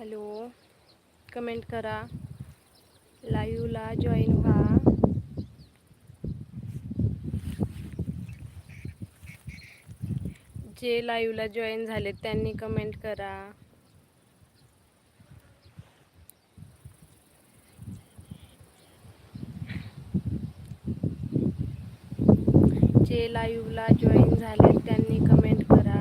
Hello comment करा. लाईव्हला join व्हा. जे लाईव्हला जॉईन झाले त्यांनी कमेंट करा. जे लाईव्हला जॉईन झाले त्यांनी कमेंट करा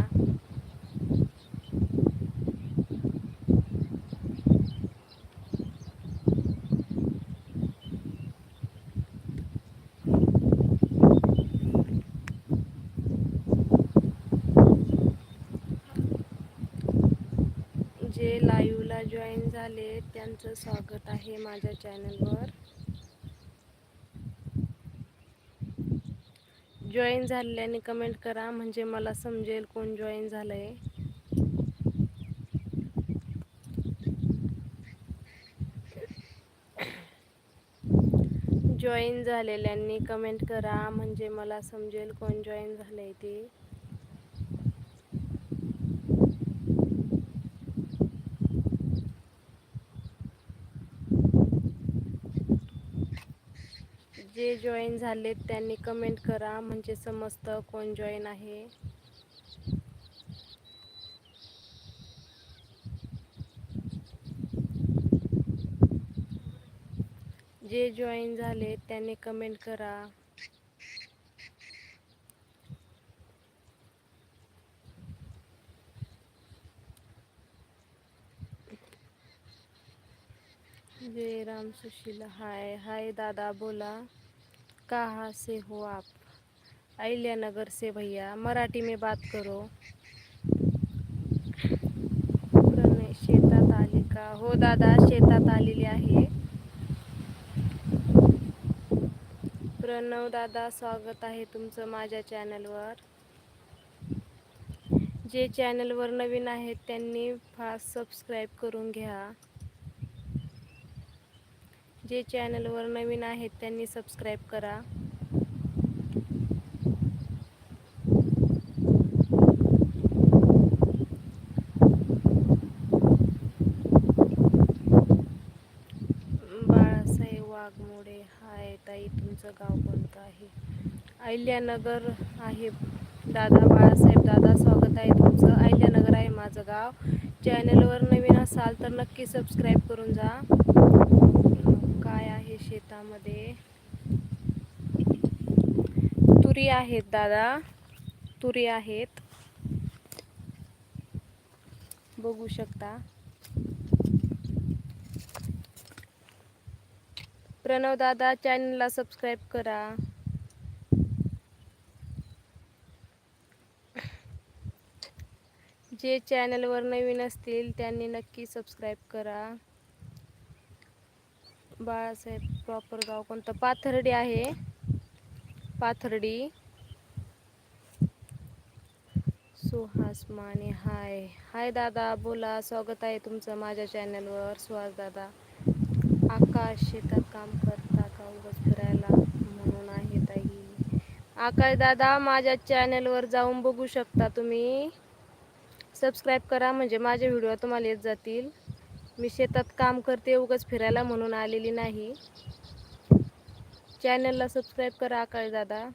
जे लाईव्हला जॉईन सर्वांचं स्वागत आहे माझ्या चॅनलवर. जॉईन झालेल्याने कमेंट करा म्हणजे मला समजेल कोण जॉईन झालंय. जॉईन झालेल्यांनी कमेंट करा म्हणजे मला समजेल कोण जॉईन झालंय ते. जे जॉईन झालेत त्यांनी कमेंट करा म्हणजे समजतं कोण जॉईन आहे. जे जॉईन झाले त्यांनी कमेंट करा. जय राम सुशीला हाय हाय दादा बोला. कहाँ से हो आप? अहिल्या नगर से भैया मराठी में बात करो। शेतात आले का? हो दादा शेतात आलेली आहे। प्रणव दादा स्वागत आहे तुमचं माझ्या चॅनलवर. जे चॅनलवर नवीन आहेत त्यांनी फास्ट सबस्क्राईब करून घ्या. जे चॅनलवर नवीन आहेत त्यांनी सबस्क्राईब करा. बाळासाहेब वाघमोडे हाय ताई तुमचं गाव कोणतं आहे? अहिल्यानगर आहे. दादा बाळासाहेब दादा स्वागत आहे तुमचं. अहिल्यानगर आहे माझं गाव. चॅनलवर नवीन असाल तर नक्की सबस्क्राईब करून जा. काय आहे शेतामध्ये? तुरी आहेत दादा. तुरी आहेत. बघू शकता. प्रणव दादा चॅनलला सबस्क्राईब करा. जे चॅनलवर नवीन असतील त्यांनी नक्की सबस्क्राईब करा. बाळासाहेब प्रॉपर गाव कोणतं? पाथर्डी आहे. पाथर्डी. सुहास माने हाय. हाय दादा बोला. स्वागत आहे तुमचं माझ्या चॅनलवर. सुहास दादा आकाश शेतात काम करता का उगाच फिरायला? म्हणून आहे ताई. आकाश दादा माझ्या चॅनलवर जाऊन बघू शकता तुम्ही. सबस्क्राईब करा म्हणजे माझे व्हिडिओ तुम्हाला येत जातील. मी शेतात काम करते उगाच फिरायला म्हणून आलेली नाही. चॅनलला सबस्क्राईब करा आकाश दादा.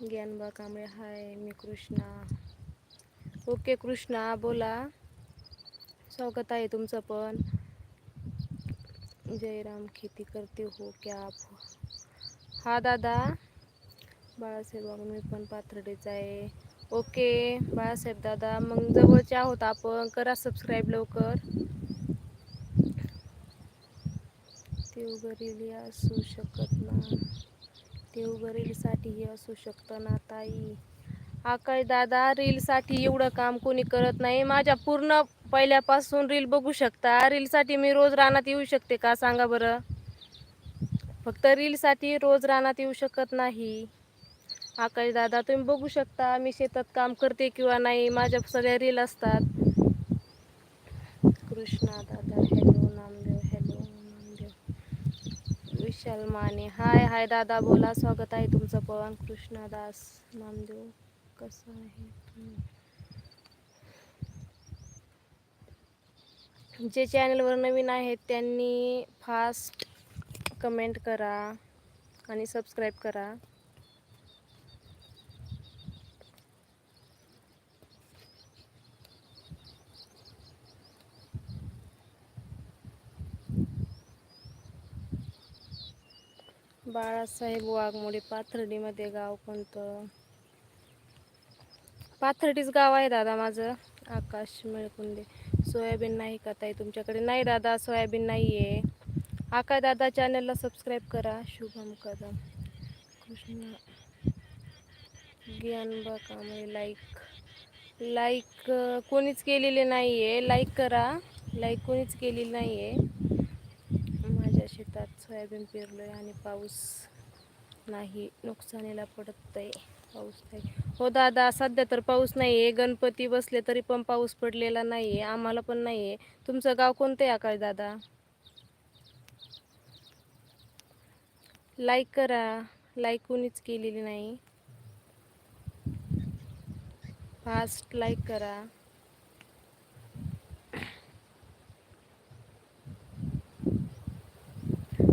ज्ञानबा कांबळे हाय मी कृष्णा. ओके कृष्णा बोला. स्वागत आहे तुमचं पण. जयराम खेती करते हो क्या आप हो? हा? दादा. बाळासाहेब मी पण पाथर्डेच आहे. ओके बाळासाहेब दादा. मग जवळचे आहोत आपण. करा सबस्क्राईब लवकर. देवघरीली असू शकत ना. देवघरीसाठी असू शकतं ना ताई. आकाश दादा रीलसाठी एवढं काम कोणी करत नाही. माझ्या पूर्ण पहिल्यापासून रील बघू शकता. रीलसाठी मी रोज रानात येऊ शकते का? सांगा बरं. फक्त रीलसाठी रोज रानात येऊ शकत नाही. आकाश दादा तुम्ही बघू शकता मी शेतात काम करते किंवा नाही माझ्या सगळ्या रील असतात. कृष्णा दादा hello Namdev hello Namdev. Vishal Mane hi hi दादा बोला स्वागत आहे तुमचं पवन कृष्णादास नामदेव कसं आहे तुम्ही? जे चॅनलवर नवीन आहेत त्यांनी फास्ट कमेंट करा आणि सबस्क्राईब करा. बाळासाहेब वाघमोडे पाथर्डीमध्ये गाव कोणतं? पाथर्डीच गाव आहे दादा माझं आकाश मिळकुंदे. सोयाबीन नाही का ताई तुमच्याकडे? नाही दादा सोयाबीन नाही आहे आका दादा चॅनलला सबस्क्राईब करा. शुभम कदम. कृष्ण. ज्ञानबा कांबळे लाईक लाईक कोणीच केलेले नाही आहे लाईक करा. लाईक कोणीच केलेली नाही आहे सोयाबीन पेरलं आहे आणि पाऊस नाही नुकसानीला पडत आहे पाऊस नाही. हो दादा सध्या तर पाऊस नाही आहे गणपती बसले तरी पण पाऊस पडलेला नाही आहे आम्हाला पण नाही आहे तुमचं गाव कोणतं आहे आकाश दादा? लाईक करा. लाईक कोणीच केलेली नाही. फास्ट लाईक करा.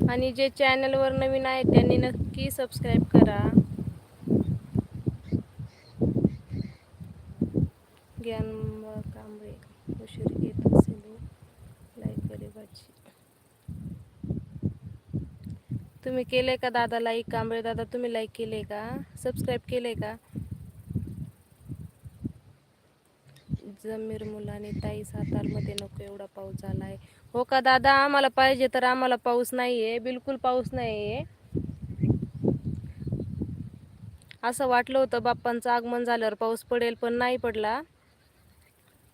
आणि जे चॅनलवर नवीन आहे त्यांनी नक्की सबस्क्राईब करा. ज्ञान कांबळे उशीर येत असेल. लाईक गरीबाची तुम्ही केले का दादा लाईक कांबळे दादा तुम्ही लाईक केले का? सबस्क्राईब केले का? जमीर मुलाने ताई सातारमध्ये नको एवढा पाऊस झाला आहे हो का दादा? आम्हाला पाहिजे तर आम्हाला पाऊस नाही आहे बिलकुल पाऊस नाही आहे असं वाटलं होतं बाप्पांचं आगमन झाल्यावर पाऊस पडेल पण नाही पडला.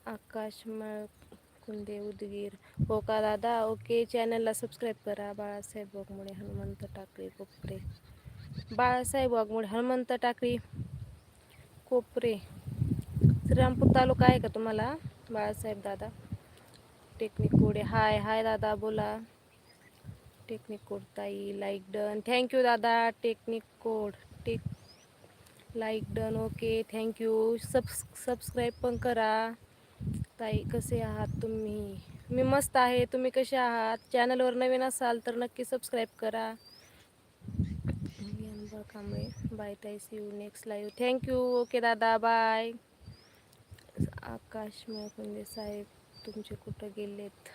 आकाश कुंदे उदगीर. हो का दादा? ओके चॅनलला सबस्क्राईब करा. बाळासाहेब वाघमोडे हनुमंत टाकळी कोपरे. बाळासाहेब वाघमोडे हनुमंत टाकळी कोपरे. श्रीरामपूर तालुका आहे का तुम्हाला? बाळासाहेब दादा? टेक्निक कोड आहे. हाय हाय दादा बोला. टेक्निक कोड ताई लाईक डन थँक्यू दादा technique code. Tech like done okay thank you subs subscribe पण करा. ताई कसे आहात तुम्ही? मी मस्त आहे. तुम्ही कसे आहात? चॅनलवर नवीन असाल तर नक्की सबस्क्राईब करा. कांबळे. बाय ताई see you next live thank you okay दादा बाय आकाश मुळकुंदे साहेब. तुमचे कुठं गेलेत?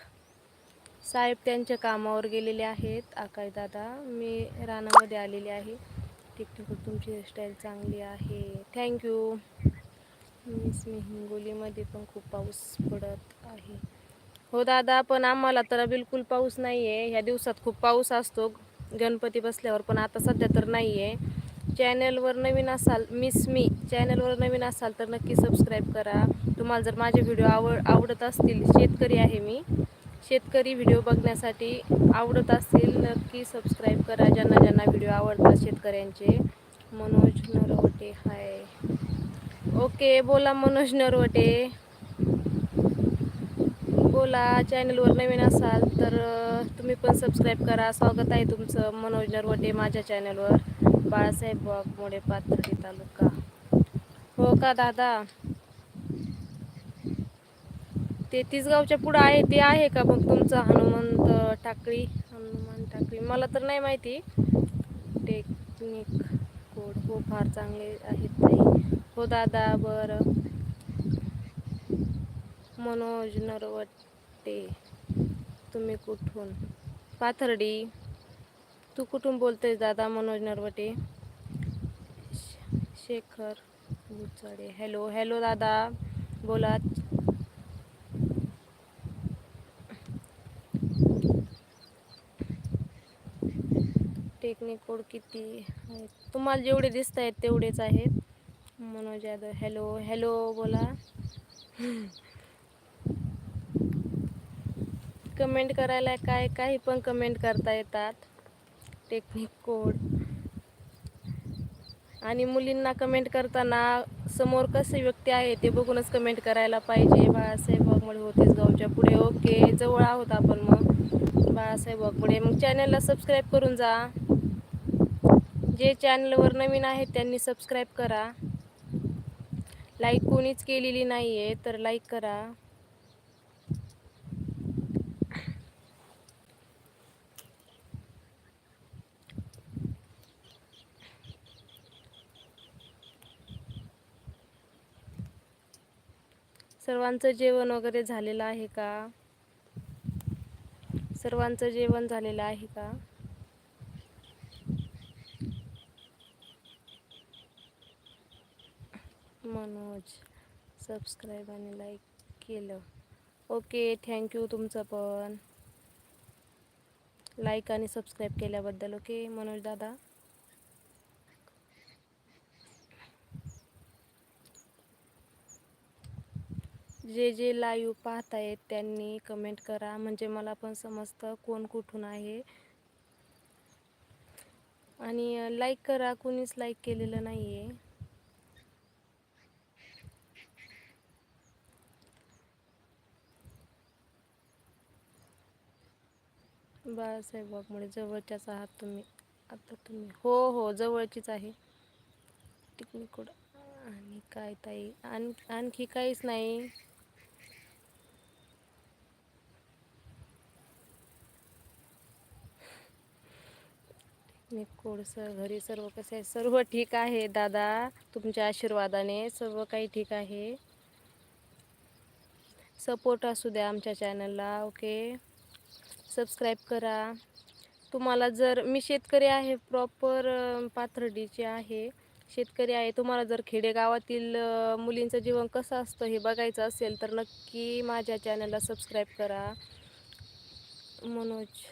साहेब त्यांच्या कामावर गेलेले आहेत. आकाश दादा मी रानामध्ये आलेले आहे. टिकटिक तुमची हेअरस्टाईल चांगली आहे. थँक्यू मिस मी हिंगोलीमध्ये पण खूप पाऊस पडत आहे. हो दादा पण आम्हाला तर बिलकुल पाऊस नाही आहे ह्या दिवसात खूप पाऊस असतो. गणपती बसल्यावर पण आता सध्या तर नाही आहे चॅनलवर नवीन असाल मिस मी चॅनलवर नवीन असाल तर नक्की सबस्क्राईब करा. तुम्हाला जर माझे व्हिडिओ आवड आवडत असतील शेतकरी आहे मी. शेतकरी व्हिडिओ बघण्यासाठी आवडत असतील नक्की सबस्क्राईब करा. ज्यांना ज्यांना व्हिडिओ आवडतात शेतकऱ्यांचे. मनोज नरवटे हाय. ओके बोला मनोज नरवटे. बोला चॅनलवर नवीन असाल तर तुम्ही पण सबस्क्राईब करा. स्वागत आहे तुमचं मनोज नरवटे माझ्या चॅनलवर बाळासाहेब मोडे पाथर्डी तालुका. हो का दादा? ते तिसगावच्या पुढं आहे ते आहे का मग तुमचं हनुमंत टाकळी? हनुमान टाकळी. मला तर नाही माहिती. टेक्निक कोड हो फार चांगले आहेत नाही हो दादा बरं. मनोज नरवटे तुम्ही कुठून? पाथर्डी. तू कुठून बोलतोय दादा मनोज नरवटे? शेखर गुचाडे हॅलो हॅलो दादा. बोला. टेक्निक कोड किती आहेत. तुम्हाला जेवढे दिसत आहेत तेवढेच आहेत. मनोज यादव हॅलो हॅलो बोला. कमेंट करायला काय काही पण कमेंट करता येतात. टेक्निक कोड आणि मुलींना कमेंट करताना समोर कसे व्यक्ती आहे ते बघूनच कमेंट करायला पाहिजे. बाळासाहेब वाघमोडे होतेच गावच्या पुढे. ओके जवळ आहोत आपण मग. बाळासाहेब वाघमोडे. मग चॅनलला सबस्क्राईब करून जा. जे चॅनलवर नवीन आहेत त्यांनी सबस्क्राईब करा. लाईक कोणीच केलेली नाही आहे तर लाईक करा. सर्वांचं जेवण वगैरे झालेलं आहे का? सर्वांचं जेवण झालेलं आहे का? मनोज. सबस्क्राईब आणि लाईक केलं. ओके थँक्यू तुमचं पण. लाईक आणि सबस्क्राईब केल्याबद्दल ओके मनोज दादा? जे जे लाईव्ह पाहतायत त्यांनी कमेंट करा. म्हणजे मला पण समजतं कोण कुठून आहे. आणि लाईक करा. कोणीच लाईक केलेलं नाही आहे बाळासाहेब वाघमोडे जवळच्याच आहात तुम्ही. आता तुम्ही. हो हो जवळचीच आहे. टिकनिकोड आणि काय ताई? आण आणखी काहीच नाही. सर घरी सर्व कसे आहे सर्व ठीक आहे दादा. तुमच्या आशीर्वादाने सर्व काही ठीक आहे. सपोर्ट असू द्या आमच्या चॅनलला ओके? सबस्क्राईब करा. तुम्हाला जर मी शेतकरी आहे प्रॉपर पाथर्डीचे आहे. शेतकरी आहे तुम्हाला जर खेडेगावातील मुलींचं जीवन कसं असतं हे बघायचं असेल तर नक्की माझ्या चॅनलला सबस्क्राईब करा. Manoj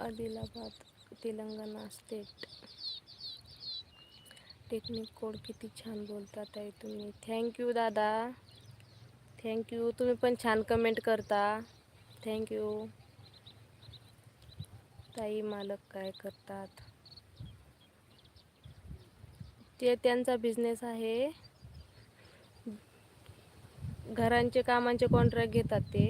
Adilabad Telangana state technique code किती छान बोलतात आहे तुम्ही. थँक्यू दादा. थँक्यू तुम्ही पण छान कमेंट करता. थँक्यू ताई मालक काय करतात? ते त्यांचा बिझनेस आहे. घरांचे कामांचे कॉन्ट्रॅक्ट घेतात ते.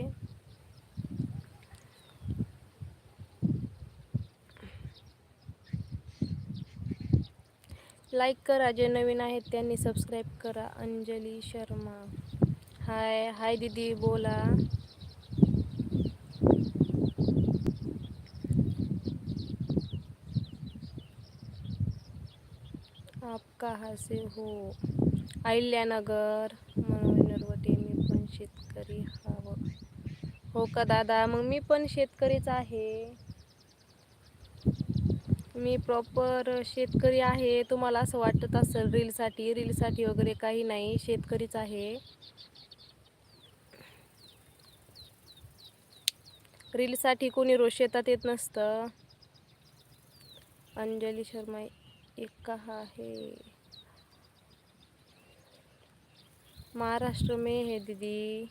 लाईक करा जे नवीन आहेत त्यांनी सबस्क्राईब करा. अंजली शर्मा. हाय हाय दीदी बोला. आपका हासे हो? अहिल्यानगर मनोज नरवटे मी पण शेतकरी हवं. हो का दादा? मग मी पण शेतकरीच आहे. मी प्रॉपर शेतकरी आहे. तुम्हाला असं वाटत असेल रीलसाठी रीलसाठी वगैरे काही नाही. शेतकरीच आहे. रीलसाठी कोणी रोज शेतात येत नसतं. अंजली शर्मा एक कहा है। महाराष्ट्र में है दीदी।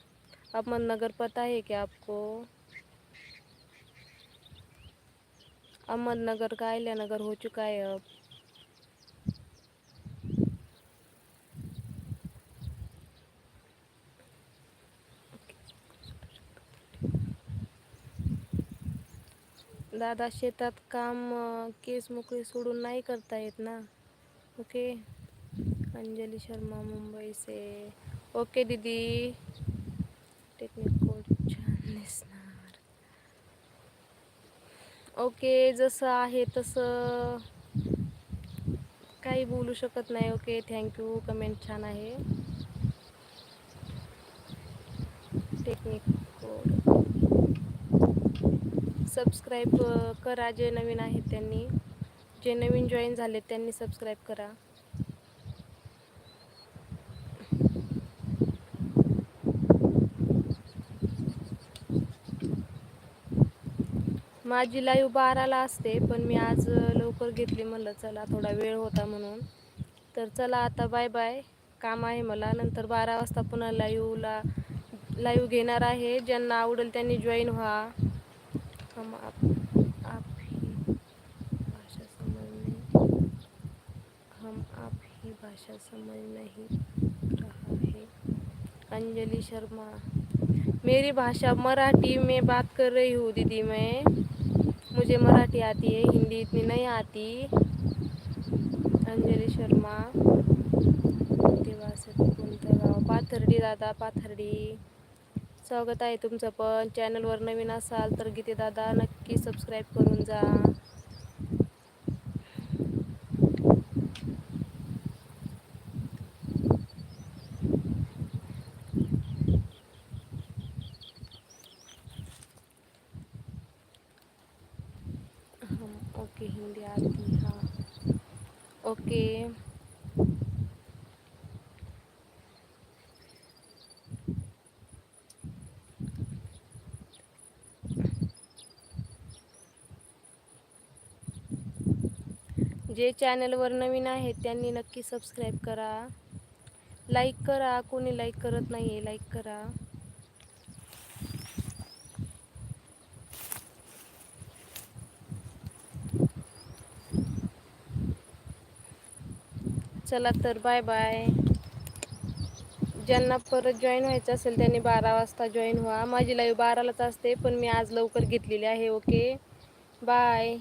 अहमदनगर पता है क्या आपको? अहमदनगर का नगर हो चुका है अब। दादा शेतात काम केस मोकळे सोडून नाही करता येत ना. ओके? अंजली शर्मा मुंबई से. ओके दीदी. टेक्निक कोड छान दिसणार ओके जसं आहे तसं काही बोलू शकत नाही. ओके थँक्यू कमेंट छान आहे. टेक्निक कोड सबस्क्राईब करा. जे नवीन आहेत त्यांनी जे नवीन जॉईन झाले त्यांनी सबस्क्राईब करा. माझी लाईव्ह बाराला असते पण मी आज लवकर घेतली म्हणलं चला थोडा वेळ होता म्हणून. तर चला आता बाय बाय काम आहे मला. नंतर बारा वाजता पुन्हा लाईव्हला लाईव्ह घेणार आहे. ज्यांना आवडेल त्यांनी जॉईन व्हा. हम आप आप ही भाषा समझ नहीं हम आप ही भाषा समझ नहीं रहा है। अंजलि शर्मा, मेरी भाषा मराठी में बात कर रही हूँ दीदी मैं। मुझे मराठी आती है, हिंदी इतनी नहीं आती। अंजलि शर्मा देवास पाथर्डी दादा, पाथर्डी। स्वागत आहे तुमचं पण. चॅनलवर नवीन असाल तर गीतेदादा नक्की सबस्क्राईब करून जा ओके हिंदी आती हाँ ओके जे चॅनलवर नवीन आहेत त्यांनी नक्की सबस्क्राईब करा. लाईक करा. कोणी लाईक करत नाही आहे लाईक करा. चला तर बाय बाय ज्यांना परत जॉईन व्हायचं असेल त्यांनी बारा वाजता जॉईन व्हा. माझी लाईव्ह बारालाच असते पण मी आज लवकर घेतलेली आहे ओके बाय